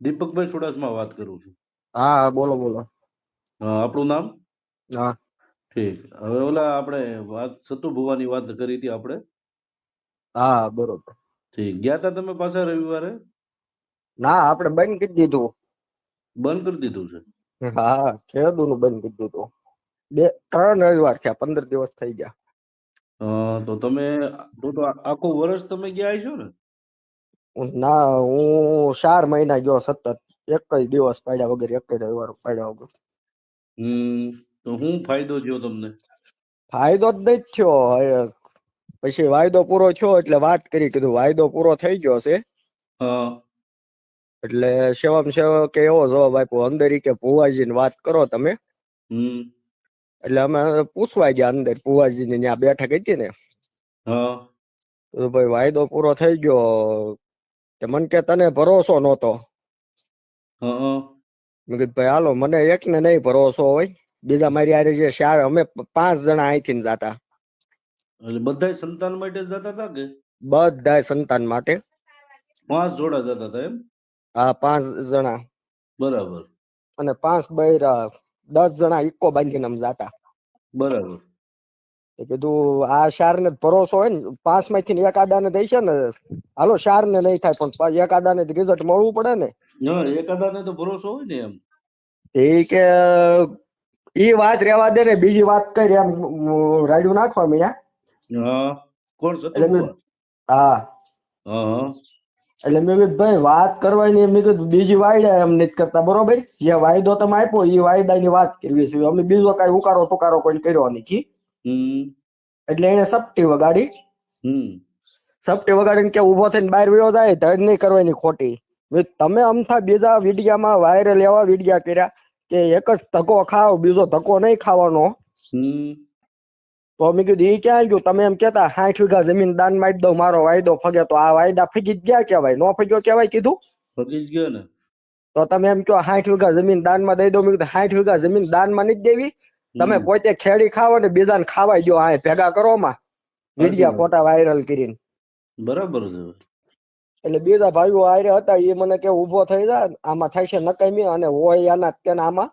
દીપકભાઈ ચુડાસમા વાત કરું છું. હા બોલો બોલો. હા, આપણું નામ? હા. ઠીક. હવે ઓલા આપણે વાત સતુ ભુવાની વાત કરી હતી આપણે? હા બરોબર. ઠીક. ગયા તા તમે પાછા રવિવારે? ના આપણે બંધ કરી દીધું. બંધ કરી દીધું છે? હા ખેડૂ નું બંધ કરી દીધું. બે ત્રણ રવિવાર થયા પંદર દિવસ થઈ ગયા. તો તમે તો આખું વર્ષ તમે ગયા છો ને? ના હું ચાર મહિના ગયો સતત. એક જ દિવસ પાડ્યા વગર એક જ રવિવાર પાડ્યા વગર. હમ તો શું ફાયદો થયો તમને? ફાયદો જ નહીં થયો. પછી વાયદો પૂરો થયો એટલે વાત કરી કીધું. વાયદો પૂરો થઈ ગયો છે. એટલે સેવમ સેવકે એવો જવાબ આપ્યો. અંદર કે ભુવાજીને વાત કરો તમે. એટલે અમે પૂછવા ગયા અંદર ભુવાજી ને ત્યાં બેઠક હતી ને. હા. તો ભાઈ વાયદો પૂરો થઈ ગયો. કે મન કે તને ભરોસો નહોતો. મેં કીધું ભાઈ હાલો મને એકને નહીં ભરોસો હોય. બીજા મારી હારે જે ચાર અમે પાંચ જણા અહીંથી જાતા. એટલે બધા સંતાન માટે જતા હતા કે? બધા સંતાન માટે. પાંચ જોડા જતા હતા એમ? હા પાંચ જણા. બરાબર. અને પાંચ બૈરા દસ જણા ઇકો બાંધીને અમે જાતા. બરાબર. કીધું આ શાર ને ભરોસો હોય ને પાંચમાંથી એક આદાને ને છે ને હાલો શાર ને નહીં થાય પણ પા- ને આદાને રિઝલ્ટ મળવું પડે ને. હા એકાદાને તો ભરોસો હોય ને એમ. એ કે ઈ વાત રેવા દે ને બીજી વાત કરી એમ રાડ્યું નાખવા મીયા હા કોણ એટલે હા. એટલે મેં ભાઈ વાત કરવાની એમ કીધું બીજી વાયડા એમ નથી કરતા બરોબર? જે વાયદો તમે આપ્યો એ વાયદાની વાત કરવી છે. અમે બીજો કઈ ઉકારો ટુકારો કોઈ કર્યો નથી. એટલે એને સપટી વગાડી. સપટી વગાડીને કે ઊભો થઈને બહાર વયો જાય ધડ નહીં કરવાની ખોટી. તમે અમથા બીજા વિડિયામાં વાયરલ એવા વિડિયા કર્યા કે એક જ ધક્કો ખાવ બીજો ધક્કો નહીં ખાવાનો. તો મેં કીધું એ ક્યાં ગયું? તમે એમ કેતા સાઠ વીઘા જમીન દાન મારી દઉં મારો વાયદો ફગે. તો આ વાયદા ફગી જ ગયા કેવાય નો ફગ્યો કેવાય કીધું? ફગી જ ગયો ને. તો તમે એમ કહો સાઠ વીઘા જમીન દાનમાં દઈ દો મેં કીધું સાઠ વીઘા જમીન દાનમાં નથી દેવી? તમે પોતે ખેડી ખાવ ને બીજાને ખાવાય જો આ ભેગા કરો માં. વિડિયા ફોટા વાયરલ કરીને. બરાબર છે. એટલે બીજા ભાઈઓ આયરે હતા એ મને કે ઊભો થઈ જા આમાં થાય છે નકામી અને હોય આના તેને આમાં.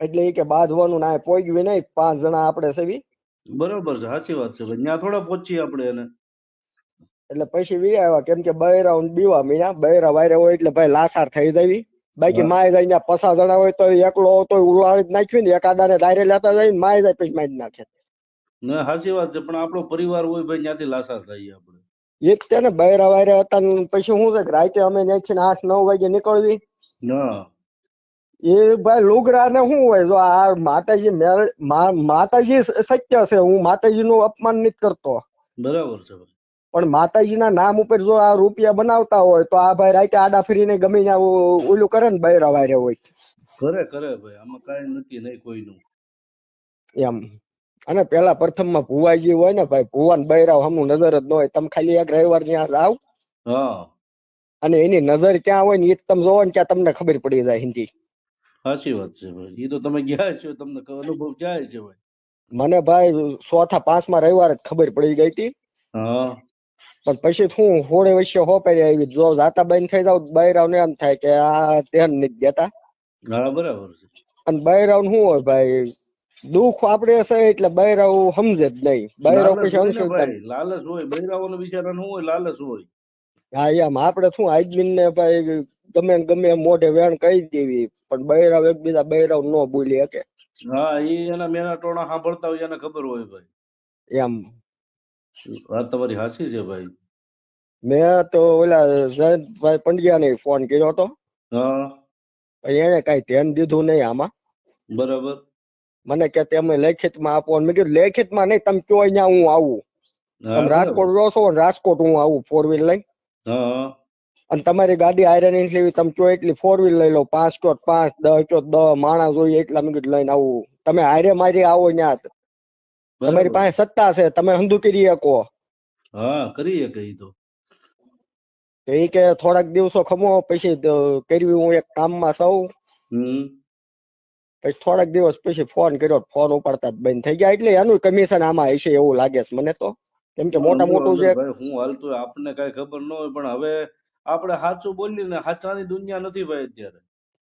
એટલે એ કે બાંધવાનું ના પોગ્યું નહીં પાંચ જણા આપણે સેવી બરાબર છે સાચી વાત છે ત્યાં થોડા પહોંચીએ આપણે એને. એટલે પછી વી આવ્યા કેમ કે બૈરા દીવા બીવા મીના બૈરા વાયરે હોય એટલે ભાઈ લાસાર થઈ જવી બાકી. માય જાય ને પસા જણા હોય તો એકલો તો ઉલાળી જ નાખ્યું ને એકાદાને દાયરે લેતા જાય ને માય જાય પછી મારી નાખે. ના સાચી વાત છે પણ આપણો પરિવાર હોય ભાઈ ત્યાંથી લાસા થઈએ આપણે. એક છે ને બૈરા વાયરે હતા ને પછી શું છે કે રાતે અમે ત્યાંથી આઠ નવ વાગે નીકળવી. એ ભાઈ લુગરા ને શું હોય જો આ માતાજી માતાજી સત્ય છે હું માતાજી નું અપમાન નથી કરતો. બરાબર છે ભાઈ. પણ માતાજીના નામ ઉપર જો આ રૂપિયા બનાવતા હોય તો આ ભાઈ રાતે આડા ફરીને ગમે ઓલું કરે ને બૈરા વાયરે હોય. કરે કરે ભાઈ. આમાં કાંઈ નથી નહીં કોઈનું. એમ. અને પેલા પ્રથમમાં ભુવાજી હોય ને ભાઈ ભુવાન બૈરાવ હમું નજર જ ન હોય. તમે ખાલી એક રવિવાર ત્યાં આવ હા. અને એની નજર ક્યાં હોય ને એ તમે જોવો ને ત્યાં તમને ખબર પડી જાય હિન્દી. સાચી વાત છે ભાઈ. એ તો તમે ગયા છો તમને અનુભવ ક્યાં છે ભાઈ? મને ભાઈ ચોથા પાંચમા રવિવાર જ ખબર પડી ગઈ હતી. હા. પણ પછી શું હોળી વચ્ચે હોપારી આવી. જો જાતા બંધ થઈ જાવ બૈરાવ ને એમ થાય કે આ ધ્યાન નથી દેતા. હા બરાબર છે. અને બૈરાવ શું હોય ભાઈ? દુઃખ આપડે છે એટલે બૈરાવ સમજે જ નહીં. બૈરાવ પછી હોય ને અંશુદાન લાલચ હોય બૈરાઓને બિચારાને શું હોય લાલચ હોય. હા એમ આપડે શું આજમીન ને ભાઈ ગમે ગમે મોઢે વેણ કહી દેવી. પણ બૈરાવ એકબીજા બૈરાવ નો બોલી શકે. હા એ એના મેના ટોણા સાંભળતા હોય એને ખબર હોય ભાઈ. એમ. વાત તમારી હાસી છે ભાઈ. મેં તો ઓલા જયંતભાઈ પંડ્યા ને ફોન કર્યો હતો. એને કઈ ધ્યાન દીધું નહીં આમાં. બરાબર. મને કે તમે લેખિતમાં આપો મેં કીધું લેખિતમાં નહીં તમે કયો અહીંયા હું આવું. તમે રાજકોટ રહો છો રાજકોટ હું આવું ફોર વ્હીલ હા. અને તમારી ગાડી આયરનની લેવી તમે કયો એટલી ફોર વ્હીલ લઈ લો પાંચ કયો પાંચ દસ કયો દસ માણસ જોઈએ એટલા મેં કીધું લઈને આવું. તમે હારે મારી આવો ત્યાં તમારી પાસે સત્તા છે તમે હંધુ કરી શકો. હા કરી કઈ તો. તો એ કે થોડાક દિવસો ખમો પછી કરવી હું એક કામમાં સૌ. પછી થોડાક દિવસ પછી ફોન કર્યો ફોન ઉપાડતા જ બંધ થઈ ગયા. એટલે એનું કમિશન આમાં હશે એવું લાગે છે મને તો. કેમ કે મોટા મોટું છે હું હાલતું આપણને કઈ ખબર ન હોય પણ હવે આપણે સાચું બોલીએ ને સાચાની દુનિયા નથી ભાઈ અત્યારે.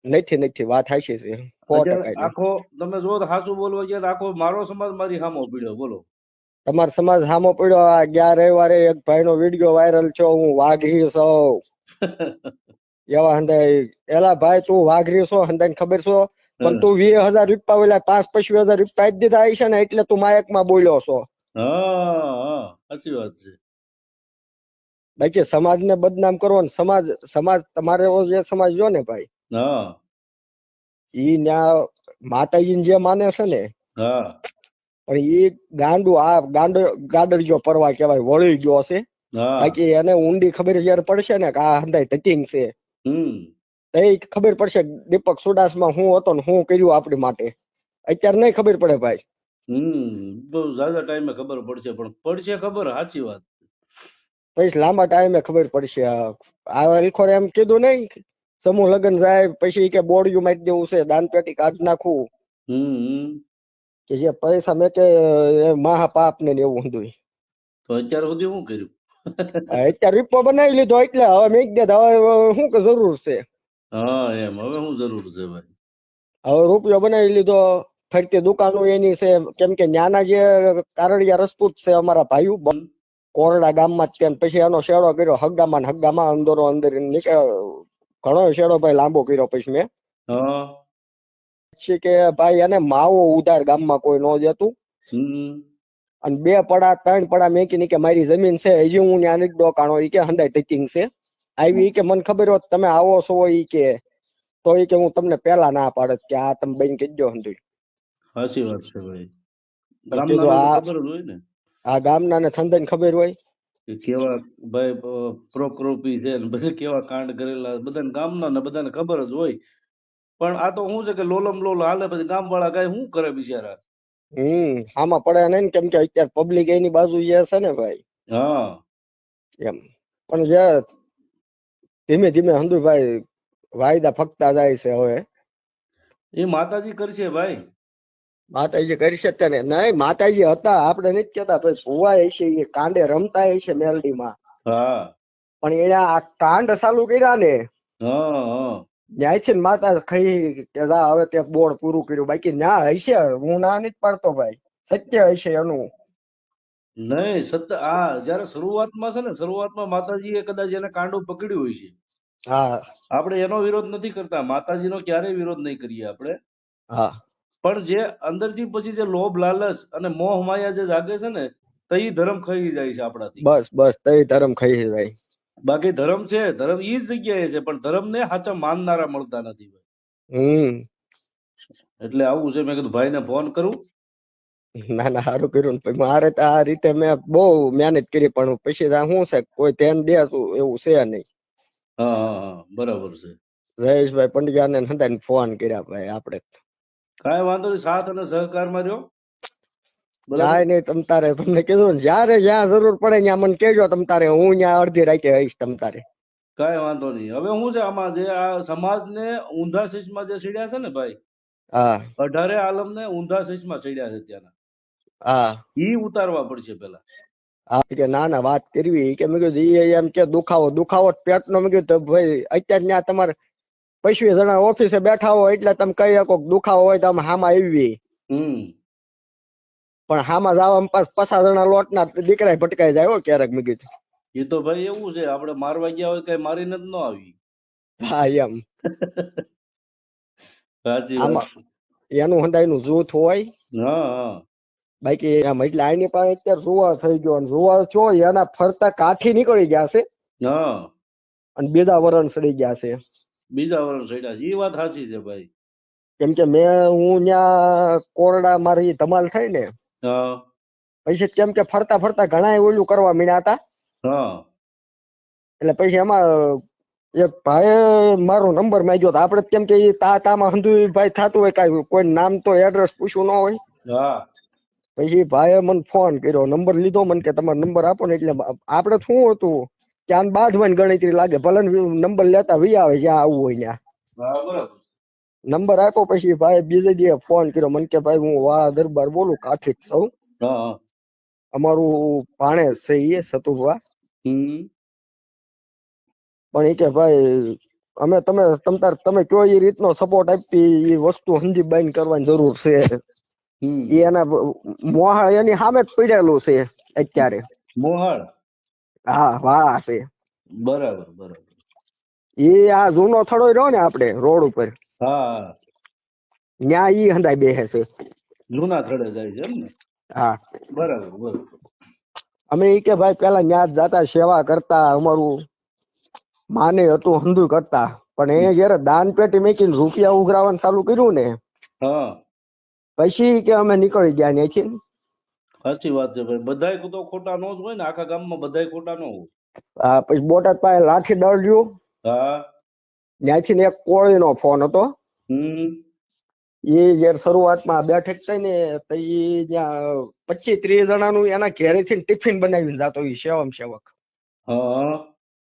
નથી નથી વાત હાચી છે. સો ટકા આખો તમે જો સાચું બોલવા ગયા આખો મારો સમાજ મારી સામો પીડ્યો બોલો. તમારો સમાજ સામો પડ્યો આ ગયા રવિવારે એક ભાઈનો વીડિયો વાયરલ છો હું વાઘરી છું. એવા હંધાય એલા ભાઈ તું વાઘરી છો હંધાઈને ખબર છો? પણ તું વીસ હજાર રૂપિયા ઓલા પાંચ પચીસ હજાર રૂપિયા જ દીધા છે ને એટલે તું માયકમાં બોલ્યો છો. સાચી વાત છે. બાકી સમાજને બદનામ કરવો ને સમાજ સમાજ તમારે જે સમાજ જો ને ભાઈ હા. ઈ ન્યા માતાજી જે માને છે ને હા. પણ ઈ ગાંડું આ ગાંડો ગાડરિયો પરવા કહેવાય વળી ગયો છે. બાકી એને ઊંડી ખબર જયારે પડશે ને કે આ હંધાય ટચિંગ છે. તો એ ખબર પડશે દીપક સુડાસમાં હું હતો ને હું કર્યું આપણી માટે. અત્યારે નહીં ખબર પડે ભાઈ. હમ. બહુ ઝાઝા ટાઈમે ખબર પડશે પણ પડશે ખબર સાચી વાત. પછી લાંબા ટાઈમે ખબર પડશે. આ આ એમ કીધું નહીં સમૂહ લગ્ન જાય પછી કે બોડિયું મારી દેવું છે દાન પેટી કાઢી નાખવું કે જે પૈસા મેં કે મહા પાપ ને એવું હતું તો અત્યાર સુધી શું કર્યું? અત્યારે રીપો બનાવી લીધો એટલે હવે મેં કીધું હવે શું કે જરૂર છે? હા એમ. હવે શું જરૂર છે ભાઈ? હવે રૂપિયો બનાવી લીધો ફરતી દુકાનો એની છે કેમ કે ન્યાના જે કારડિયા રસપૂત છે અમારા ભાઈઓ કોરડા ગામમાં જ છે પછી એનો શેડો કર્યો હગામાં હગામાં અંદરો અંદર નીકળ ઘણો શેડો ભાઈ લાંબો કર્યો પછી મેં. પછી કે ભાઈ એને માવો ઉધાર ગામમાં કોઈ ન જતું અને બે પડા ત્રણ પડા મેકીને કે મારી જમીન છે હજી હું ત્યાં નથી ડોકાણો ઈ કે હંદાય ટેકિંગ છે. આવી કે મને ખબર હોત તમે આવો છો ઈ કે તો ઈ કે હું તમને પેલા ના પાડત કે આ તમે બેન કહી દો હંધુય. સાચી વાત છે ભાઈ. ને. આ ગામના ને થંદન ખબર હોય. કેવા ભાઈ પ્રોક્રોપી છે ને બધા કેવા કાંડ કરેલા બધાને ગામના ને બધાને ખબર જ હોય. પણ આ તો શું છે કે લોલમ લોલ હાલે પછી ગામ વાળા કઈ શું કરે બિચારા? હમ આમાં પડે નહીં ને કેમ કે અત્યારે પબ્લિક એની બાજુ જે છે ને ભાઈ. હા. એમ. પણ જે ધીમે ધીમે હંદુભાઈ વાયદા ફકતા જાય છે હવે. એ માતાજી કરશે ભાઈ. માતાજી કરી શકતા ને નહીં માતાજી હતા આપણે નથી કેતા ભાઈ સુવાય છે એ કાંડે રમતા હશે મેલડીમાં. હા. પણ એને આ કાંડ ચાલુ કર્યા ને ન્યાયથી માતા ખાઈ કે જા હવે તે બોર્ડ પૂરું કર્યું. બાકી ના હશે હું ના નથી પાડતો ભાઈ. સત્ય હશે એનું. નહીં સત્ય આ જયારે શરૂઆતમાં છે ને શરૂઆતમાં માતાજીએ કદાચ એને કાંડો પકડ્યું હોય છે. હા. આપણે એનો વિરોધ નથી કરતા. માતાજીનો ક્યારેય વિરોધ નહીં કરીએ આપણે. હા. પણ જે અંદરથી પછી જે લોભ લાલચ અને મોહ માયા જે જાગે છે ને તો ધર્મ ખાઈ જાય છે આપણાથી. બસ બસ તઈ ધર્મ ખાઈ જાય. બાકી ધર્મ છે ધર્મ ઈ જ જગ્યાએ છે પણ ધર્મ ને સાચા માનનારા મળતા નથી હમ. એટલે આવું છે મેં કીધું ભાઈને ફોન કરું. ના ના સારું કર્યું ને પછી મારે તો આ રીતે મેં બહુ મહેનત કરી પણ પછી તો શું છે કોઈ ધ્યાન દે તો એવું છે નહીં. હા હા બરાબર છે. જયેશભાઈ પંડ્યાને હતા ફોન કર્યા ભાઈ આપણે. કાંઈ વાંધો નહીં સાથ અને સહકારમાં રહ્યો. કાંઈ નહીં તમ તારે તમને કીધું ને જ્યારે જ્યાં જરૂર પડે ત્યાં મને કહેજો તમ તારે હું ત્યાં અડધી રાતે આવીશ તમ તારે. કાંઈ વાંધો નહીં. હવે શું છે આમાં જે આ સમાજને ઊંધા શીશમાં જે સીડ્યા છે ને ભાઈ હા. અઢારે આલમને ઊંધા શીશમાં સીડ્યા છે ત્યાંના. હા. ઈ ઉતારવા પડશે પેલા હા કે ના ના વાત કરવી કે મેં કીધું એ એમ કે દુખાવો દુખાવો પેટ પેટનો મેં કીધું ભાઈ અત્યારે ત્યાં તમારે પૈસા જણા ઓફિસે બેઠા હોય એટલે તમે કહી શકો દુખાવો હોય તો હામાં આવી પણ હામાં જવા પાસ પસા જણા લોટના દીકરા ભટકાઈ જાય હો ક્યારેક મેં કીધું. એ તો ભાઈ એવું છે આપણે મારવા ગયા હોય કઈ મારીને જ ન આવી. હા એમ. એનું હંધાઈનું જૂથ હોય. બાકી એમ એટલે આની પાસે અત્યારે જુવાર થઈ ગયો અને જુવાર છો એના ફરતા કાઠી નીકળી ગયા છે. અને બીજા વરણ સડી ગયા છે. બીજા વર્ષ રેડ્યા છે. એ વાત સાચી છે ભાઈ. કેમ કે મેં હું ત્યાં કોરડા મારી ધમાલ થઈ ને પછી કેમ કે ફરતા ફરતા ઘણા ઓલું કરવા મીણ્યા હતા. એટલે પછી એમાં એક ભાઈ મારો નંબર માંગ્યો તો આપડે કેમ કે તા તામાં હંધુય ભાઈ થતું હોય કઈ કોઈ નામ તો એડ્રેસ પૂછવું ન હોય. હા. પછી ભાઈએ મને ફોન કર્યો નંબર લીધો મને કે તમારો નંબર આપો ને એટલે આપણે શું હતું? કે આને બાંધવાની ગણતરી લાગે. ભલે નંબર લેતા વી આવે જ્યાં આવવું હોય ત્યાં. નંબર આપ્યો પછી ભાઈ બીજે દિવસે ફોન કર્યો. મને કે ભાઈ હું વાળા દરબાર બોલું કાઠી છું. અમારું ભાણે છે એ સતુભા પણ એ કે ભાઈ અમે તમે તમ તાર તમે કયો એ રીતનો સપોર્ટ આપી એ વસ્તુ સમજી બાઈન કરવાની જરૂર છે. એ એના મોહાળ એની સામે જ પડેલું છે અત્યારે. મોહાળ? હા વાળા છે. બરાબર બરાબર. એ આ જૂનો થડો રહ્યો ને આપણે રોડ ઉપર. હા ન્યા ઈ હંધાઈ બેસે છે. જૂના થડે જાય છે એમ ને? હા. બરાબર બરાબર. અમે ઈ કે ભાઈ પેલા ન્યા જાતા સેવા કરતા અમારું માને હતું હંધુ કરતા. પણ એ જયારે દાન પેટી મેકીને રૂપિયા ઉઘરાવાનું ચાલુ કર્યું ને હા. પછી કે અમે નીકળી ગયા ત્યાંથી સાચી વાત છે ભાઈ. બધાય તો ખોટા નો જ હોય ને આખા ગામમાં બધાય ખોટા નો હોય. હા પછી બોટાદ પાસે લાઠી દળ્યું હા. ત્યાંથી ને એક કોળીનો ફોન હતો. હમ. એ જયારે શરૂઆતમાં બેઠક થઈ ને તો એ ત્યાં પચીસ ત્રીસ જણાનું એના ઘેરેથી ટિફિન બનાવીને જતો એ સેવમ સેવક. હા.